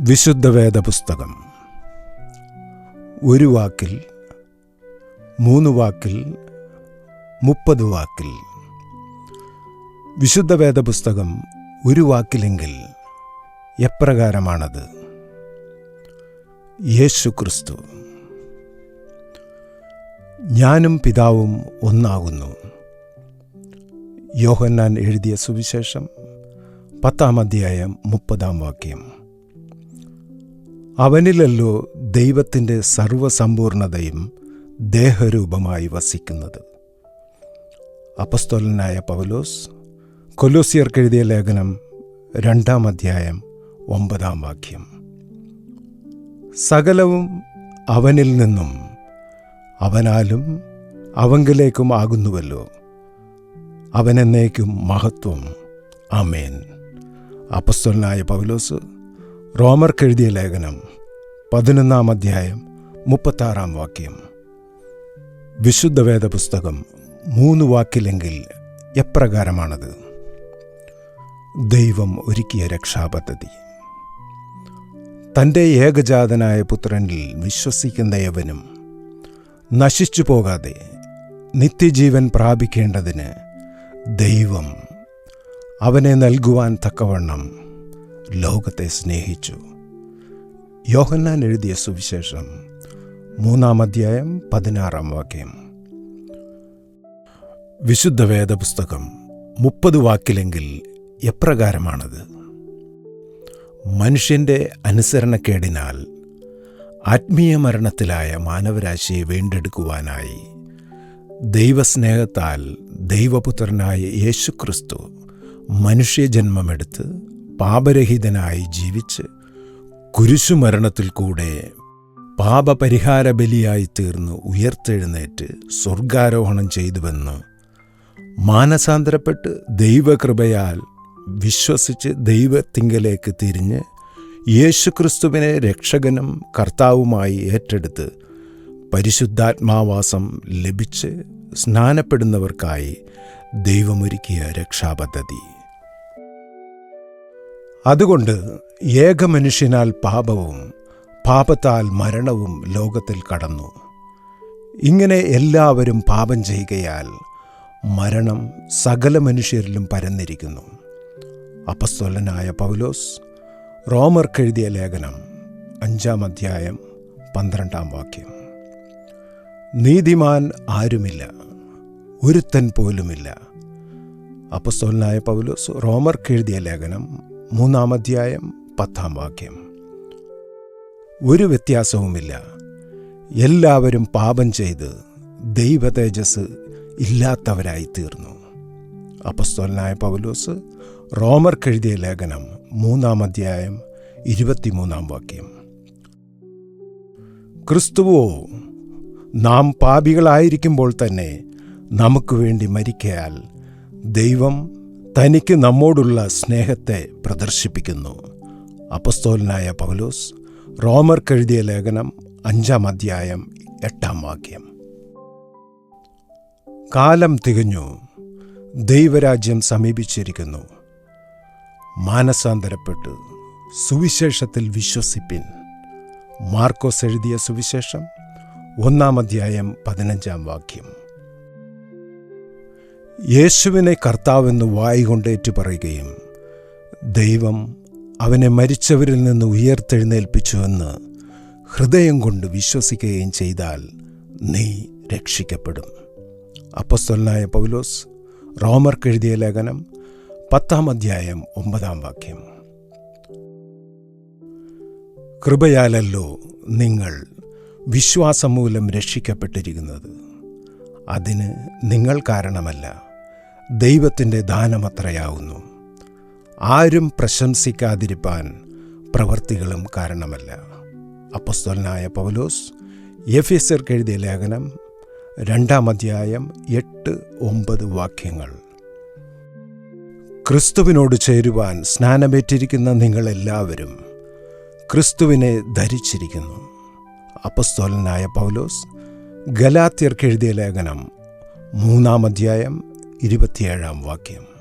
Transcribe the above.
വിശുദ്ധ വേദപുസ്തകം ഒരു വാക്കിൽ മൂന്ന് വാക്കിൽ മുപ്പത് വാക്കിൽ. വിശുദ്ധ വേദപുസ്തകം ഒരു വാക്കിലെങ്കിൽ എപ്രകാരമാണത്? യേശു ക്രിസ്തു ഞാനും പിതാവും ഒന്നാകുന്നു. യോഹന്നാൻ എഴുതിയ സുവിശേഷം പത്താം അധ്യായം മുപ്പതാം വാക്യം. അവനിലല്ലോ ദൈവത്തിന്റെ സർവസമ്പൂർണതയും ദേഹരൂപമായി വസിക്കുന്നത്. അപസ്തോലനായ പൗലോസ് കൊലോസിയർക്കെഴുതിയ ലേഖനം രണ്ടാം അധ്യായം ഒമ്പതാം വാക്യം. സകലവും അവനിൽ നിന്നും അവനാലും അവങ്കിലേക്കും ആകുന്നുവല്ലോ. അവനെന്നേക്കും മഹത്വം. അമേൻ അപ്പസ്തോലനായ പൗലോസ് റോമർക്കെഴുതിയ ലേഖനം പതിനൊന്നാം അധ്യായം മുപ്പത്താറാം വാക്യം. വിശുദ്ധ വേദപുസ്തകം മൂന്ന് വാക്കിലെങ്കിൽ എപ്രകാരമാണത്? ദൈവം ഒരുക്കിയ രക്ഷാപദ്ധതി. തന്റെ ഏകജാതനായ പുത്രനിൽ വിശ്വസിക്കുന്ന യവനും നശിച്ചു പോകാതെ നിത്യജീവൻ പ്രാപിക്കേണ്ടതിന് ദൈവം അവനെ നൽകുവാൻ തക്കവണ്ണം ലോകത്തെ സ്നേഹിച്ചു. യോഹന്നാൻ എഴുതിയ സുവിശേഷം മൂന്നാം അധ്യായം പതിനാറാം വാക്യം. വിശുദ്ധ വേദപുസ്തകം മുപ്പത് വാക്കിലെങ്കിൽ എപ്രകാരമാണത്? മനുഷ്യന്റെ അനുസരണക്കേടിനാൽ ആത്മീയ മരണത്തിലായ മാനവരാശിയെ വീണ്ടെടുക്കുവാനായി ദൈവസ്നേഹത്താൽ ദൈവപുത്രനായ യേശുക്രിസ്തു മനുഷ്യജന്മമെടുത്ത് പാപരഹിതനായി ജീവിച്ച് കുരിശുമരണത്തിൽ കൂടെ പാപപരിഹാര ബലിയായി തീർന്ന് ഉയർത്തെഴുന്നേറ്റ് സ്വർഗാരോഹണം ചെയ്തുവെന്ന് മാനസാന്തരപ്പെട്ട് ദൈവകൃപയാൽ വിശ്വസിച്ച് ദൈവത്തിങ്കലേക്ക് തിരിഞ്ഞ് യേശുക്രിസ്തുവിനെ രക്ഷകനും കർത്താവുമായി ഏറ്റെടുത്ത് പരിശുദ്ധാത്മാവാസം ലഭിച്ച് സ്നാനപ്പെടുന്നവർക്കായി ദൈവമൊരുക്കിയ രക്ഷാപദ്ധതി. അതുകൊണ്ട് ഏകമനുഷ്യനാൽ പാപവും പാപത്താൽ മരണവും ലോകത്തിൽ കടന്നു. ഇങ്ങനെ എല്ലാവരും പാപം ചെയ്യുകയാൽ മരണം സകല മനുഷ്യരിലും പരന്നിരിക്കുന്നു. അപസ്തോലനായ പൗലോസ് റോമർക്കെഴുതിയ ലേഖനം അഞ്ചാം അധ്യായം പന്ത്രണ്ടാം വാക്യം. നീതിമാൻ ആരുമില്ല ഒരുത്തൻ പോലുമില്ല. അപ്പസ്തോലനായ പൗലോസ് റോമർക്കെഴുതിയ ലേഖനം മൂന്നാം അധ്യായം പത്താം വാക്യം. ഒരു വ്യത്യാസവുമില്ല. എല്ലാവരും പാപം ചെയ്ത് ദൈവ തേജസ് ഇല്ലാത്തവരായി തീർന്നു അപ്പസ്തോലനായ പൗലോസ് റോമർ റോമർക്കെഴുതിയ ലേഖനം മൂന്നാം അധ്യായം ഇരുപത്തിമൂന്നാം വാക്യം. ക്രിസ്തുവോ നാം പാപികളായിരിക്കുമ്പോൾ തന്നെ നമുക്ക് വേണ്ടി മരിക്കയാൽ ദൈവം തനിക്ക് നമ്മോടുള്ള സ്നേഹത്തെ പ്രദർശിപ്പിക്കുന്നു. അപ്പസ്തോലനായ പൗലോസ് റോമർക്കെഴുതിയ ലേഖനം അഞ്ചാം അധ്യായം എട്ടാം വാക്യം. കാലം തികഞ്ഞു. ദൈവരാജ്യം സമീപിച്ചിരിക്കുന്നു. മാനസാന്തരപ്പെട്ട്. സുവിശേഷത്തിൽ വിശ്വസിപ്പിൻ. മാർക്കോസ് എഴുതിയ സുവിശേഷം ഒന്നാം അധ്യായം പതിനഞ്ചാം വാക്യം. യേശുവിനെ കർത്താവെന്ന് വായികൊണ്ടേറ്റു പറയുകയും ദൈവം അവനെ മരിച്ചവരിൽ നിന്ന് ഉയർത്തെഴുന്നേൽപ്പിച്ചുവെന്ന് ഹൃദയം കൊണ്ട് വിശ്വസിക്കുകയും ചെയ്താൽ നീ രക്ഷിക്കപ്പെടും. അപ്പസ്തൊലനായ പൗലോസ് റോമർക്കെഴുതിയ ലേഖനം പത്താം അധ്യായം ഒമ്പതാം വാക്യം. കൃപയാലല്ലോ നിങ്ങൾ വിശ്വാസം മൂലം രക്ഷിക്കപ്പെട്ടിരിക്കുന്നത്. അതിന് നിങ്ങൾ കാരണമല്ല. ദൈവത്തിന്റെ ദാനമത്രയാവുന്നു. ആരും പ്രശംസിക്കാതിരിപ്പാൻ പ്രവർത്തികളും കാരണമല്ല. അപ്പസ്തോലനായ പൗലോസ് എഫ് എസ് എഴുതിയ ലേഖനം രണ്ടാം അധ്യായം എട്ട് ഒമ്പത് വാക്യങ്ങൾ. ക്രിസ്തുവിനോട് ചേരുവാൻ സ്നാനമേറ്റിരിക്കുന്ന നിങ്ങളെല്ലാവരും ക്രിസ്തുവിനെ ധരിച്ചിരിക്കുന്നു. അപ്പസ്തോലനായ പൗലോസ് ഗലാത്യർക്കെഴുതിയ ലേഖനം മൂന്നാം അധ്യായം ഇരുപത്തിയേഴാം വാക്യം.